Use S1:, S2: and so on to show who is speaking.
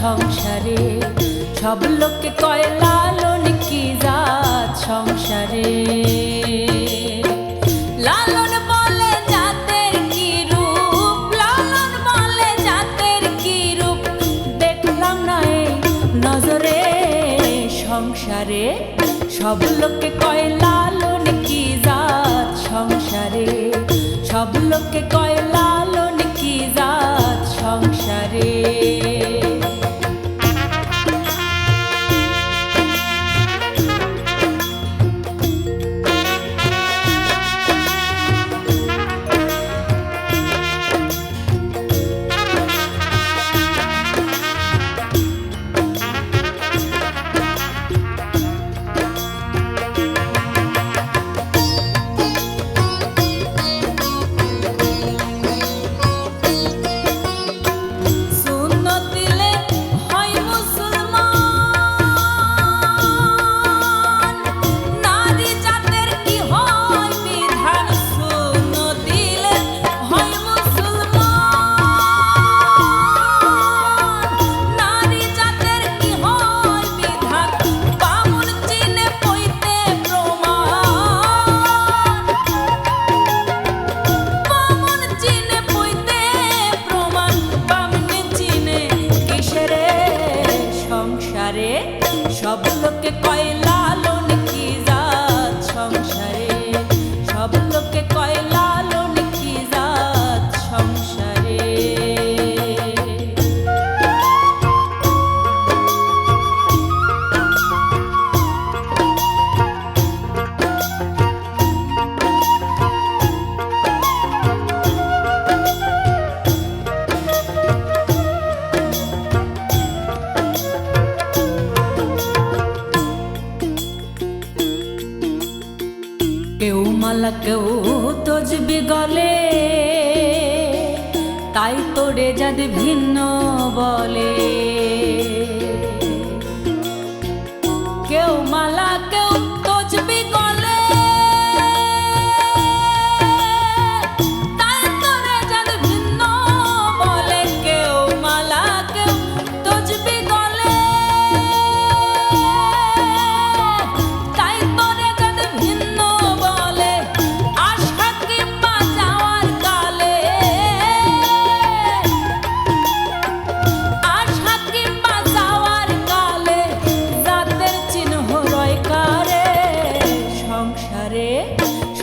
S1: সংসারে? সব লোককে কয়, লালন কি জাত সংসারে? লালন বলে জাতের কি রূপ? লালন বলে জাতের কি রূপ? দেখলাম না নজরে সংসারে? সব লোককে কয়, লালন কি জাত সংসারে? সব লোককে কয়, লালন কি জাত সংসারে? কেউ তজবি গলে তাই তোরে যাদ ভিন্ন বলে। কেউ মালা কেউ